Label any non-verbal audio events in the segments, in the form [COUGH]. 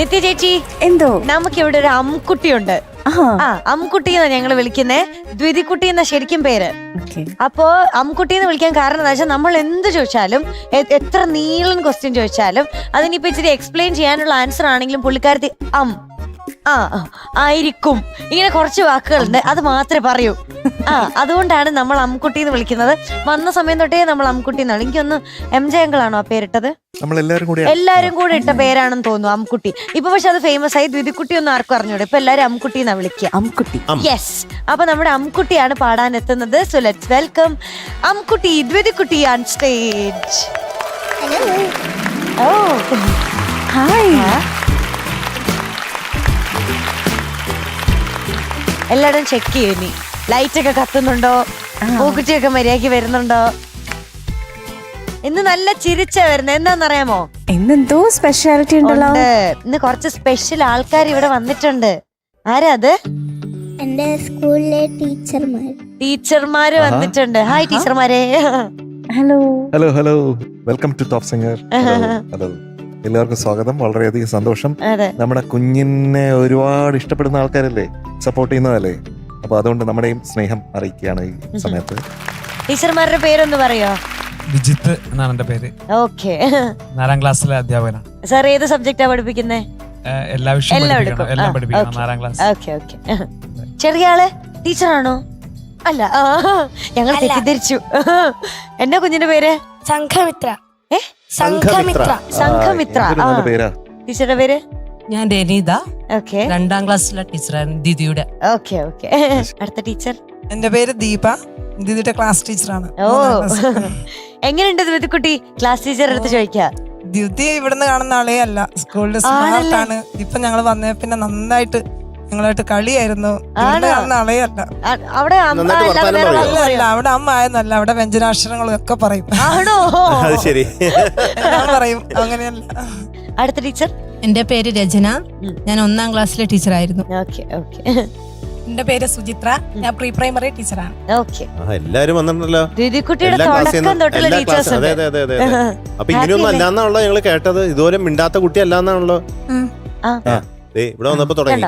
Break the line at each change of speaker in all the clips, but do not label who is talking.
നിത്യ ചേച്ചി
എന്തോ?
നമുക്ക് ഇവിടെ ഒരു അമ്കുട്ടിയുണ്ട്
ആ
അമ്കുട്ടി എന്നാ ഞങ്ങൾ വിളിക്കുന്നേ? ദ്വിതിക്കുട്ടി എന്നാ ശരിക്കും പേര്. അപ്പോ അമ്കുട്ടി എന്ന് വിളിക്കാൻ കാരണം എന്താ വെച്ചാൽ നമ്മൾ എന്ത് ചോദിച്ചാലും എത്ര നീളൻ ക്വസ്റ്റ്യൻ ചോദിച്ചാലും അതിനിപ്പോ ഇച്ചിരി എക്സ്പ്ലെയിൻ ചെയ്യാനുള്ള ആൻസർ ആണെങ്കിലും പുള്ളിക്കാരത്തി അം. ആ ആയിരിക്കും. ഇങ്ങനെ കുറച്ച് വാക്കുകളുണ്ട്. അത് മാത്രമേ പറയൂ. ആ അതുകൊണ്ടാണ് നമ്മൾ അമ്മുക്കുട്ടി എന്ന് വിളിക്കുന്നത്. വന്ന സമയം തൊട്ടേ നമ്മൾ അമ്മുക്കുട്ടി എന്നാണ് എനിക്കൊന്ന് എം ജെ അങ്കിളാണോ ആ പേരിട്ടത്? എല്ലാരും കൂടെ ഇട്ട പേരാണെന്ന് തോന്നുന്നു അമ്മുക്കുട്ടി. ഇപ്പൊ പക്ഷെ അത് ഫേമസ് ആയി ദ്വിതിക്കുട്ടി ഒന്നും ആർക്കും അറിഞ്ഞൂടെ. ഇപ്പൊ എല്ലാരും അമ്മുക്കുട്ടി എന്നാ വിളിക്കുക
അമ്കുട്ടി
യെസ് അപ്പൊ നമ്മുടെ അമ്മുക്കുട്ടിയാണ് പാടാൻ എത്തുന്നത് so let's welcome Ammukutty Dwithikutty on stage oh
hi
എല്ലായിടും check ചെയ്യും ഇനി. ലൈറ്റ് ഒക്കെ കത്തുന്നുണ്ടോ? പൂക്കുറ്റിയൊക്കെ മര്യാദയ്ക്ക് വരുന്നുണ്ടോ? ഇന്ന് നല്ല ചിരിച്ച വരുന്നത് എന്താണെന്നറിയാമോ
ഇന്നെന്തോ സ്പെഷ്യാലിറ്റി ഉണ്ടല്ലോ.
ഉണ്ട്. ഇന്ന് കുറച്ച് സ്പെഷ്യൽ ആൾക്കാർ ഇവിടെ വന്നിട്ടുണ്ട്. ആരാ അത്?
എന്റെ സ്കൂളിലെ ടീച്ചർമാർ.
ടീച്ചർമാര് വന്നിട്ടുണ്ട്. ഹായ് ടീച്ചർമാരെ.
Hello.
Hello hello. Welcome to top singer hello എല്ലാവർക്കും സ്വാഗതം. വളരെയധികം സന്തോഷം. നമ്മുടെ കുഞ്ഞിനെ ഒരുപാട് ഇഷ്ടപ്പെടുന്ന ആൾക്കാരല്ലേ? സപ്പോർട്ട് ചെയ്യുന്നതല്ലേ? അപ്പൊ അതുകൊണ്ട് നമ്മുടെയും സ്നേഹം അറിയിക്കുകയാണ് ഈ സമയത്ത്.
ടീച്ചർമാരുടെ പേരൊന്ന് പറയോ?
വിജിത്ത് എന്നാണ് എന്റെ പേര്.
ഓക്കെ.
നാലാം ക്ലാസ്സിലെ അധ്യാപകനാണ്.
സാർ ഏത് സബ്ജക്റ്റാ പഠിപ്പിക്കുന്നത്
എല്ലാ വിഷയവും പഠിപ്പിക്കണം. എല്ലാം പഠിപ്പിക്കണം നാലാം ക്ലാസ്.
Okay okay. ചെറിയ ആൾ ടീച്ചറാണോ? അല്ല ഞങ്ങൾ തെറ്റിദ്ധരിച്ചു. എന്നാ കുഞ്ഞിന്റെ പേര്?
സംഘമിത്ര. സംഘമിത്ര.
സംഘമിത്ര. ടീച്ചറുടെ പേര്?
ഞാൻ രനിത.
ഓക്കെ.
രണ്ടാം ക്ലാസ്സിലെ ടീച്ചറാണ് ദിദിയുടെ.
Okay okay. [LAUGHS] അടുത്ത ടീച്ചർ?
എന്റെ പേര് ദീപ. ദീദിയുടെ ക്ലാസ് ടീച്ചറാണ്.
ഓ. [LAUGHS] എങ്ങനെയുണ്ട് ദ്വിതിക്കുട്ടി ക്ലാസ് ടീച്ചർ അടുത്ത് ചോദിക്കാം.
ദ്യുതി ഇവിടുന്ന് കാണുന്ന ആളേ അല്ല. സ്കൂളിൽ സ്മാർട്ടാണ്. ആണ് ഇപ്പൊ ഞങ്ങൾ വന്നേ പിന്നെ നന്നായിട്ട് ഞങ്ങളായിട്ട് കളിയായിരുന്നു.
ആ, അവിടെ
അല്ല അല്ല അവിടെ അമ്മ ആയെന്നല്ല അവിടെ വ്യഞ്ജനാക്ഷരങ്ങളും ഒക്കെ പറയും.
ആണോ? [LAUGHS]
ശരി.
ഞാൻ പറയും. അങ്ങനെയല്ല.
അടുത്ത ടീച്ചർ?
എന്റെ പേര് രചന. ഞാൻ ഒന്നാം ക്ലാസ്സിലെ ടീച്ചറായിരുന്നു.
Okay okay.
എന്റെ പേര് സുചിത്ര. ഞാൻ പ്രീ പ്രൈമറി ടീച്ചറാണ്
എല്ലാരും വന്നിട്ടുണ്ടല്ലോ. അപ്പൊ ഇങ്ങനെയൊന്നും അല്ലാന്നാണല്ലോ ഞങ്ങൾ കേട്ടത്. ഇതുവരെ മിണ്ടാത്ത കുട്ടി അല്ലാന്നാണല്ലോ ഇവിടെ വന്നപ്പോ തുടങ്ങി?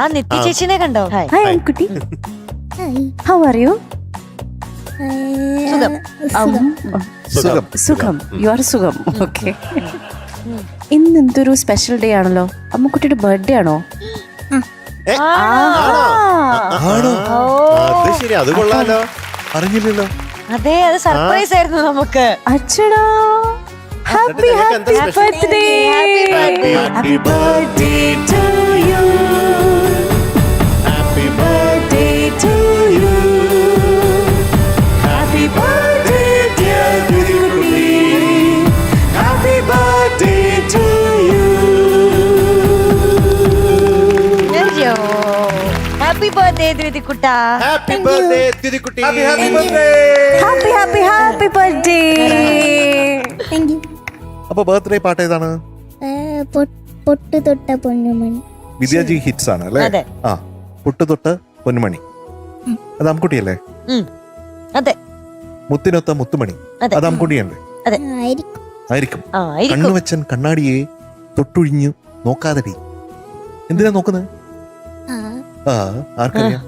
ആ. നിത്യ ചേച്ചിനെ കണ്ടോ? ഹായ്
കുട്ടി അമ്കുട്ടി ഹൗ ആർ യു
സുഖം.
യു ആർ സുഖം. ഓക്കെ ഇന്ന് എന്തൊരു സ്പെഷ്യൽ ഡേ ആണല്ലോ? അമ്മുക്കുട്ടിയുടെ ബർത്ത്ഡേ ആണോ?
അത് ശരി അത് കൊള്ളാലോ.
അറിഞ്ഞില്ലല്ലോ
അതെ അത് സർപ്രൈസ് ആയിരുന്നു നമുക്ക്.
അച്ചടാ. ഹാപ്പി
എന്നിട്ട്
ഹാപ്പി
ഞങ്ങൾക്ക് എന്താ special?
Birthday happy birthday to you happy birthday to you happy birthday dear Dwithikutty happy birthday to you
happy birthday ദ്വിതിക്കുട്ട
happy birthday തിരിക്കുട്ടി
happy happy birthday
happy happy happy birthday
thank you
അപ്പൊ birthday പാട്ട് ഏതാണ്?
പൊട്ടു തൊട്ട പൊന്നുമണി.
Vidyaji hits ആണ് അല്ലേ?
അതെ.
ആ പുട്ട് തൊട്ട് പൊന്നുമണി. അത്
അമ്മക്കുട്ടിയല്ലേ? അതെ.
മുത്തിനൊത്ത മുത്തുമണി.
അതെ.
അത് അമ്കുട്ടിയല്ലേ
ആയിരിക്കും.
ആയിരിക്കും.
ആ ആയിരിക്കും.
കണ്ണുവച്ചൻ കണ്ണാടിയെ തൊട്ടുഴിഞ്ഞു നോക്കാതെ എന്തിനാ നോക്കുന്നത്
ആ.
ആ ആർക്കറിയാം.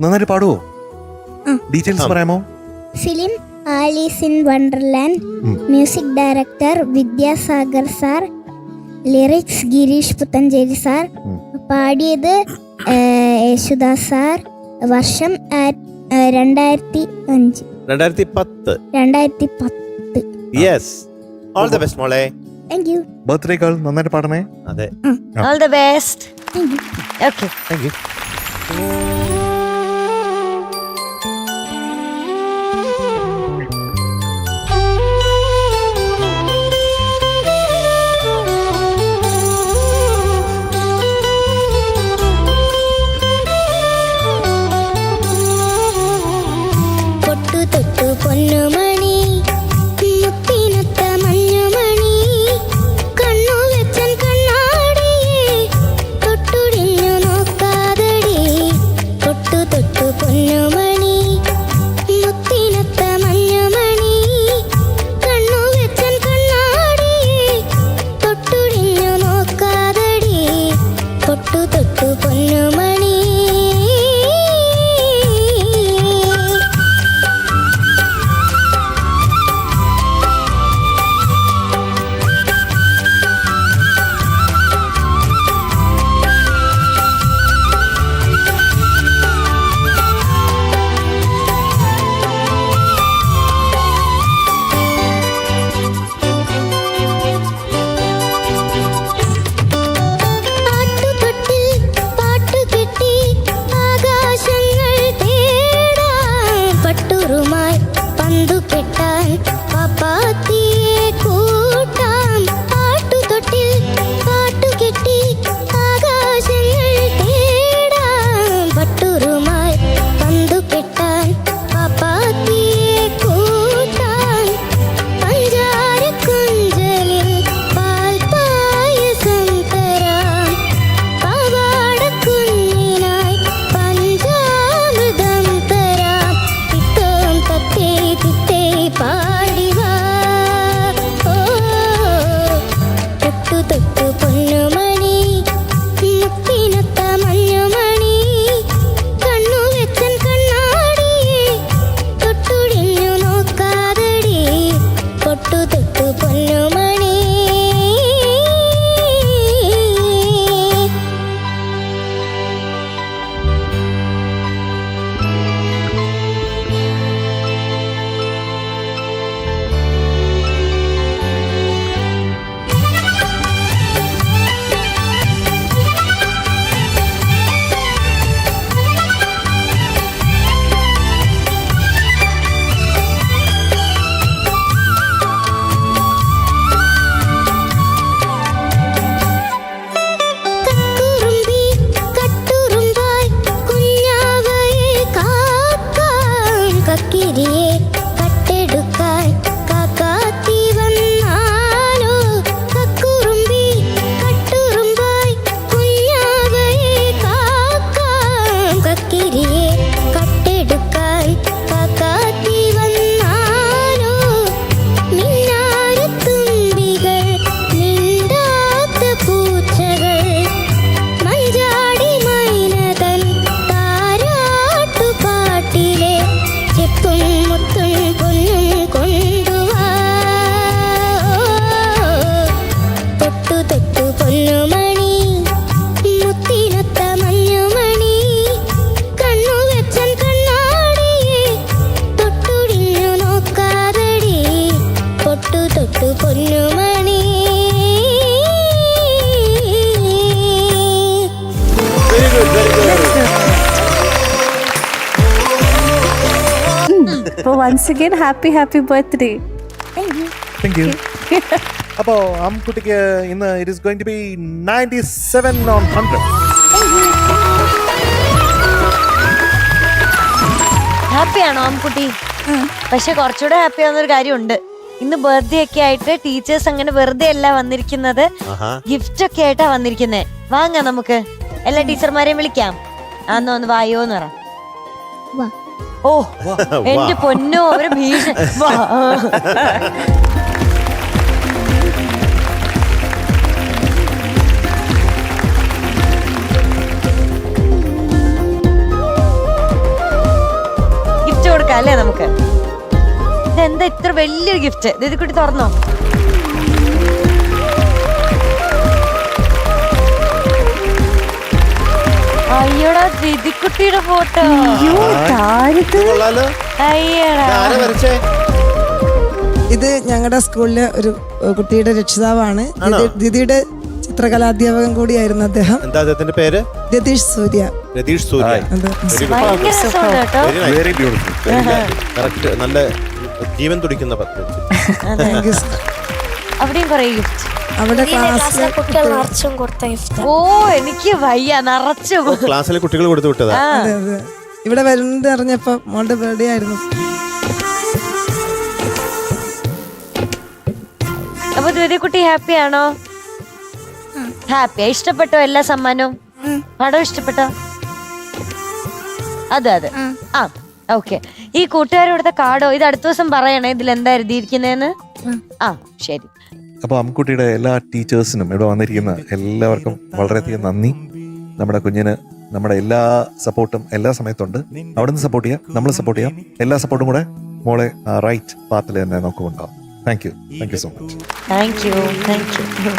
നന്നായിട്ട് പാടുവോ. ഡീറ്റെയിൽസ് പറയാമോ?
Film Alice in Wonderland. Music director Vidyasagar sir lyrics Gireesh Puthenchery sir. പാടിയത് യേശുദാസ് സാർ വർഷം രണ്ടായിരത്തി അഞ്ച്.
രണ്ടായിരത്തി പത്ത്.
രണ്ടായിരത്തി പത്ത്.
യെസ് ഓൾ ദ ബെസ്റ്റ് മോളെ.
താങ്ക് യു
ബർത്ത്ഡേ കാൾ നന്നായിട്ട് പാടണേ.
അതെ.
All the best
thank you
okay
thank you
once again happy happy birthday
thank you അപ്പോൾ ആൺകുട്ടിക്ക് ഇന്ന് it is going to be ninety seven on hundred
ഹാപ്പിയാണോ ആൺകുട്ടി? പക്ഷെ കുറച്ചുകൂടെ ഹാപ്പി ആവുന്ന ഒരു കാര്യമുണ്ട്. ഇന്ന് ബർത്ത്ഡേ ഒക്കെ ആയിട്ട് ടീച്ചേഴ്സ് അങ്ങനെ വെറുതെ അല്ല വന്നിരിക്കുന്നത്. ഗിഫ്റ്റ് ഒക്കെ ആയിട്ടാ വന്നിരിക്കുന്നത് വാങ്ങാം നമുക്ക്. എല്ലാ ടീച്ചർമാരെയും വിളിക്കാം. ആന്നോ ഒന്ന് വായോന്ന് പറ.
വാ.
ഓ [LAUGHS] എന്റെ പൊന്നോ അവർ ഭീഷണി. ഗിഫ്റ്റ് കൊടുക്കാം അല്ലേ നമുക്ക്? ഇതെന്താ ഇത്ര വലിയൊരു ഗിഫ്റ്റ് ഇത് കുട്ടി തുറന്നോ? ദിദിക്കുട്ടിയുടെ ഫോട്ടോ.
ഇത് വരച്ചേ?
ഞങ്ങളുടെ സ്കൂളിലെ ഒരു കുട്ടിയുടെ രക്ഷിതാവാണ്. ദിദിയുടെ ചിത്രകലാധ്യാപകൻ കൂടിയായിരുന്നു അദ്ദേഹം.
എന്താ അദ്ദേഹത്തിന്റെ പേര്?
Ratheesh Surya.
Ratheesh Surya. Very
beautiful
correct നല്ല ജീവൻ തുടിക്കുന്ന
സർ. [LAUGHS]
അവിടെയും കുറെ ഗിഫ്റ്റ്
അവിടെ ക്ലാസ്സിലെ
ഓ എനിക്ക് വയ്യ നിറച്ചു
ക്ലാസ്സിലെ കുട്ടികൾ കൊടുത്തു വിട്ടതാ?
അതെ അതെ. ഇവിടെ വരുന്നത് അറിഞ്ഞപ്പോ മോളുടെ ബർത്ത്ഡേ ആയിരുന്നു.
അപ്പൊ ദ്വിതിക്കുട്ടി ഹാപ്പി ആണോ? ഹാപ്പിയാ ഇഷ്ടപ്പെട്ടോ എല്ലാ സമ്മാനവും? പടം ഇഷ്ടപ്പെട്ടോ? അതെ അതെ. ആ ഓക്കെ ഈ കൂട്ടുകാരോടത്തെ കാർഡോ ഇത് അടുത്ത ദിവസം പറയണേ ഇതിൽ എന്താ എഴുതിയിരിക്കുന്നതെന്ന് ആ ശരി.
അപ്പോൾ അമ്മക്കുട്ടിയുടെ എല്ലാ ടീച്ചേഴ്സിനും ഇവിടെ വന്നിരിക്കുന്ന എല്ലാവർക്കും വളരെയധികം നന്ദി. നമ്മുടെ കുഞ്ഞിന് നമ്മുടെ എല്ലാ സപ്പോർട്ടും എല്ലാ സമയത്തുണ്ട്. അവിടെ നിന്ന് സപ്പോർട്ട് ചെയ്യാം നമ്മൾ സപ്പോർട്ട് ചെയ്യാം. എല്ലാ സപ്പോർട്ടും കൂടെ മോളെ റൈറ്റ് പാത്തിൽ തന്നെ നമുക്ക് ഉണ്ടാവും thank you thank you so much
thank you thank you